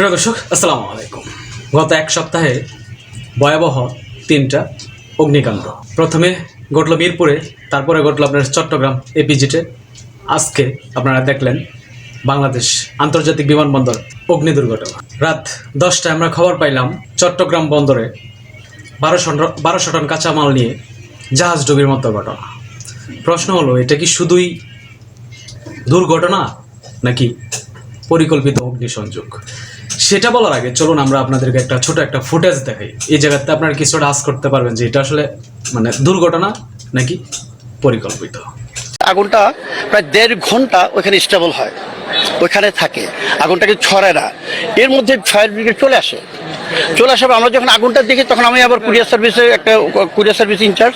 প্রিয় দর্শক, আসসালামু আলাইকুম। গত এক সপ্তাহে ভয়াবহ তিনটা অগ্নিকাণ্ড। প্রথমে ঘটল মিরপুরে, তারপরে ঘটল আপনার চট্টগ্রাম এপিজিটে আজকে আপনারা দেখলেন বাংলাদেশ আন্তর্জাতিক বিমানবন্দর অগ্নি দুর্ঘটনা। রাত দশটায় আমরা খবর পাইলাম, চট্টগ্রাম বন্দরে বারোশো বারোশো টন কাঁচামাল নিয়ে জাহাজ ডুবির মতো ঘটনা। প্রশ্ন হলো, এটা কি শুধুই দুর্ঘটনা নাকি পরিকল্পিত অগ্নিসংযোগ? সেটা বলার আগে চলুন আমরা আপনাদেরকে একটা ছোট একটা ফুটেজ দেখাই। এই জায়গাতে আপনারা কিছুটা আশ করতে পারবেন যে এটা আসলে মানে দুর্ঘটনা নাকি পরিকল্পিত। আগুনটা প্রায় দেড় ঘণ্টা ওখানে স্টেবল হয়, ওইখানে থাকে। আগুনটাকে ছড়ায় না। এর মধ্যে ফায়ার ব্রিগেড চলে আসে। চলে আসার আমরা যখন আগুনটা দেখি, তখন আমি আবার কুরিয়ার সার্ভিসে একটা কুরিয়ার সার্ভিস ইনচার্জ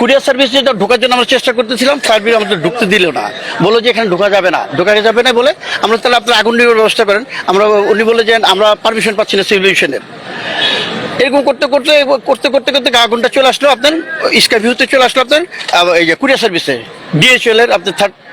কুরিয়ার সার্ভিসে যেটা ঢোকার জন্য আমরা চেষ্টা করতেছিলাম ব্রিগেড আমাদের ঢুকতে দিল না। বলল যে এখানে ঢোকা যাবে না। ঢোকা যাবে না বলে আমরা তাহলে আপনার আগুন নিয়ে ব্যবস্থা করেন। আমরা, উনি বলে যে আমরা পারমিশন পাচ্ছি না সিভিলেশনের এরকম করতে করতে করতে করতে করতে আগুনটা চলে আসলো আপনার স্কাই ভিউতে চলে আসলো আপনার এই যে কুরিয়ার সার্ভিসে ডিএচএল এর আপনার থার্ড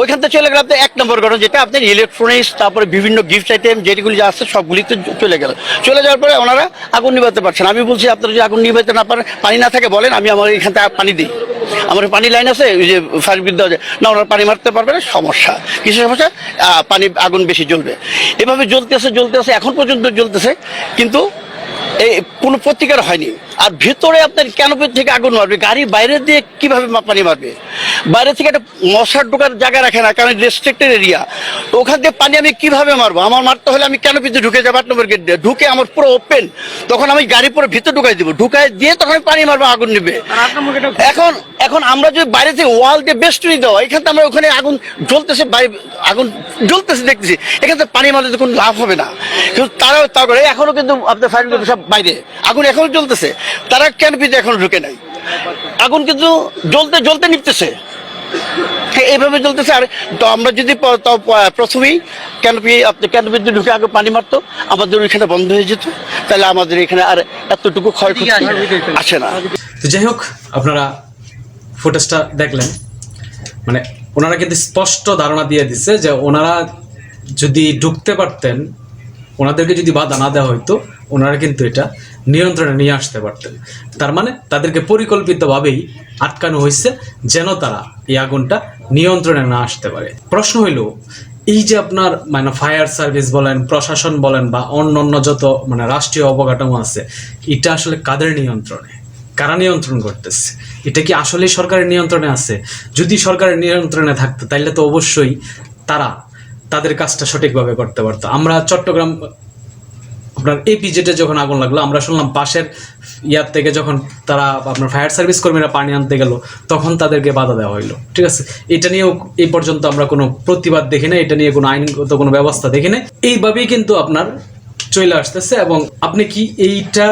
ওইখান থেকে চলে গেল আপনার এক নম্বর ঘটনা যেটা আপনার ইলেকট্রনিক্স তারপরে বিভিন্ন গিফট আইটেম যেগুলি যা আছে সবগুলিতে চলে গেল। চলে যাওয়ার পরে ওনারা আগুন নিভাতে পারছেন। আমি বলছি, আপনারা যদি আগুন নিভাতে না পারেন, পানি না থাকে বলেন, আমি আমার এখান থেকে পানি দিই। আমার পানি লাইন আছে, ওই যে ফায়ার বিদ্যা না, ওনারা পানি মারতে পারবে না, সমস্যা। কিছু সমস্যা পানি, আগুন বেশি জ্বলবে। এভাবে জ্বলতেছে জ্বলতেছে, এখন পর্যন্ত জ্বলতেছে, কিন্তু এই কোনো প্রতিকার হয়নি। আর ভিতরে আপনার ক্যানোপি থেকে আগুন মারবে গাড়ি বাইরে দিয়ে কীভাবে পানি মারবে? বাইরে থেকে একটা মশার ঢোকার জায়গা রাখে না কারণ রেস্ট্রিক্টেড এরিয়া ওখান থেকে পানি আমি কীভাবে মারবো? আমার মারতে হলে আমি ক্যানোপিতে ঢুকে যাব আট নম্বর গেট দিয়ে। ঢুকে আমার পুরো ওপেন তখন আমি গাড়ি পুরো ভিতরে ঢুকাই দিব। ঢুকাই দিয়ে তখন আমি পানি মারবো আগুন নিবে। এখন এখন আমরা যদি বাইরে থেকে ওয়াল দিয়ে বেস্টনি দেওয়া এখান থেকে আমরা ওখানে আগুন জ্বলতেছে আগুন জ্বলতেছে দেখতেছি। এখান থেকে পানি মারলে তো কোনো লাভ হবে না। কিন্তু তারাও তারপরে এখনও কিন্তু আপনার ফায়ার সব বাইরে। আগুন এখনও জ্বলতেছে। তারা ক্যানপিতে এখনও ঢুকে নাই? আগুন কিন্তু জ্বলতে জ্বলতে হ্যাঁ, এইভাবে চলতেছে আর তো আমরা যদি প্রথমেই ক্যানপি আপনি ক্যানপিতে ঢুকে আগে পানি মারতো? আমাদের ওইখানে বন্ধ হয়ে যেত। তাহলে আমাদের এখানে আর এতটুকু ক্ষয়ক্ষতি আসে না। তো যাই হোক আপনারা ফুটেজটা দেখলেন। মানে ওনারা কিন্তু স্পষ্ট ধারণা দিয়ে দিচ্ছে যে ওনারা যদি ঢুকতে পারতেন ওনাদেরকে যদি বাধা না দেওয়া হইতো ওনারা কিন্তু এটা নিয়ন্ত্রণে নিয়ে আসতে পারতেন। তার মানে তাদেরকে পরিকল্পিতভাবেই আটকানো হয়েছে যেন তারা এই আগুনটা নিয়ন্ত্রণে না আসতে পারে। প্রশ্ন হইল, এই যে আপনার মানে ফায়ার সার্ভিস বলেন, প্রশাসন বলেন বা অন্য অন্য যত মানে রাষ্ট্রীয় অবকাঠামো আছে, এটা আসলে কাদের নিয়ন্ত্রণে? কারা নিয়ন্ত্রণ করতেছে? এটা কি আসলে সরকারের নিয়ন্ত্রণে আছে? যদি সরকারের নিয়ন্ত্রণে থাকতো তাহলে তো অবশ্যই তারা তাদের কাজটা সঠিকভাবে করতে পারতো। আমরা চট্টগ্রাম আপনার এপিজেটে যখন আগুন লাগল, আমরা শুনলাম পাশের ইয়ার থেকে যখন তারা আপনার ফায়ার সার্ভিস কর্মীরা পানি আনতে গেল, তখন তাদেরকে বাধা দেওয়া হইল। ঠিক আছে? এটা নিয়েও এই পর্যন্ত আমরা কোনো প্রতিবাদ দেখি না এটা নিয়ে কোনো আইনগত কোনো ব্যবস্থা দেখি না এইভাবেই কিন্তু আপনার চলে আসতেছে এবং আপনি কি এইটা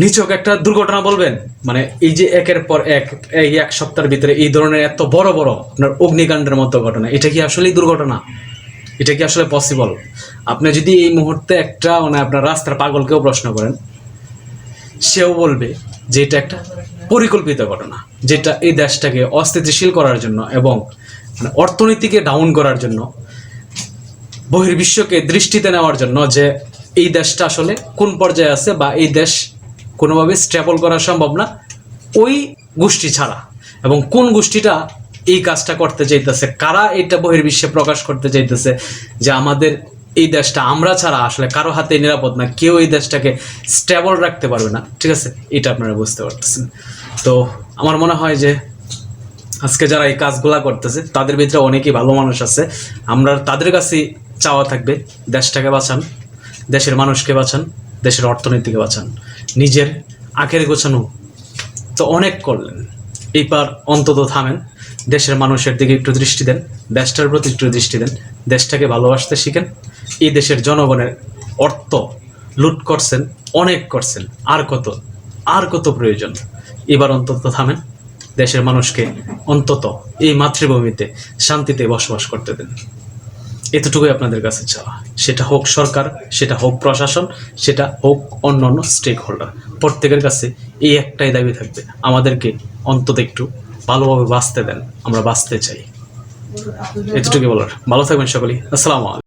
নিচক একটা দুর্ঘটনা বলবেন? মানে এই যে একের পর এক, এই এক সপ্তাহের ভিতরে এই ধরনের এত বড় বড় আপনার অগ্নিকাণ্ডের মতো ঘটনা, এটা কি আসলেই দুর্ঘটনা? এটা কি আসলে পসিবল আপনি যদি এই মুহূর্তে একটা মানে আপনার রাস্তার পাগলকেও প্রশ্ন করেন, সেও বলবে যে এটা একটা পরিকল্পিত ঘটনা, যেটা এই দেশটাকে অস্থিতিশীল করার জন্য এবং মানে অর্থনীতিকে ডাউন করার জন্য, বহির্বিশ্বকে দৃষ্টিতে নেওয়ার জন্য যে এই দেশটা আসলে কোন পর্যায়ে আছে বা এই দেশ কোনোভাবে স্টেবল করা সম্ভব না, ওই গোষ্ঠী ছাড়া। এবং কোন গোষ্ঠীটা এই কাজটা করতে চাইতেছে। কারা এটা বহির্বিশ্বে প্রকাশ করতে চাইতেছে যে আমাদের এই দেশটা আমরা ছাড়া আসলে কারও হাতে নিরাপদ না, কেউ এই দেশটাকে স্টেবল রাখতে পারবে না। ঠিক আছে? এটা আপনারা বুঝতে পারতেছেন। তো আমার মনে হয় যে আজকে যারা এই কাজগুলা করতেছে, তাদের ভিতরে অনেকেই ভালো মানুষ আছে। আমরা তাদের কাছেই চাওয়া থাকবে, দেশটাকে বাঁচান, দেশের মানুষকে বাঁচান, দেশের অর্থনীতিকে বাঁচান। নিজের আখের গোছানো তো অনেক করলেন। এইবার অন্তত থামেন। দেশের মানুষের দিকে একটু দৃষ্টি দেন, দেশটার প্রতি একটু দৃষ্টি দেন, দেশটাকে ভালোবাসতে শিখেন। এই দেশের জনগণের অর্থ লুট করছেন, অনেক করছেন, আর কত আর কত প্রয়োজন। এবার অন্তত থামেন, দেশের মানুষকে অন্তত এই মাতৃভূমিতে শান্তিতে বসবাস করতে দেন। এতটুকুই আপনাদের কাছে চাওয়া। সেটা হোক সরকার সেটা হোক প্রশাসন সেটা হোক অন্য অন্য স্টেক হোল্ডার প্রত্যেকের কাছে এই একটাই দাবি থাকবে আমাদেরকে অন্তত একটু ভালোভাবে বাঁচতে দেন আমরা বাঁচতে চাই। এতটুকু বলার। ভালো থাকবেন সকলেই। আসসালামু আলাইকুম।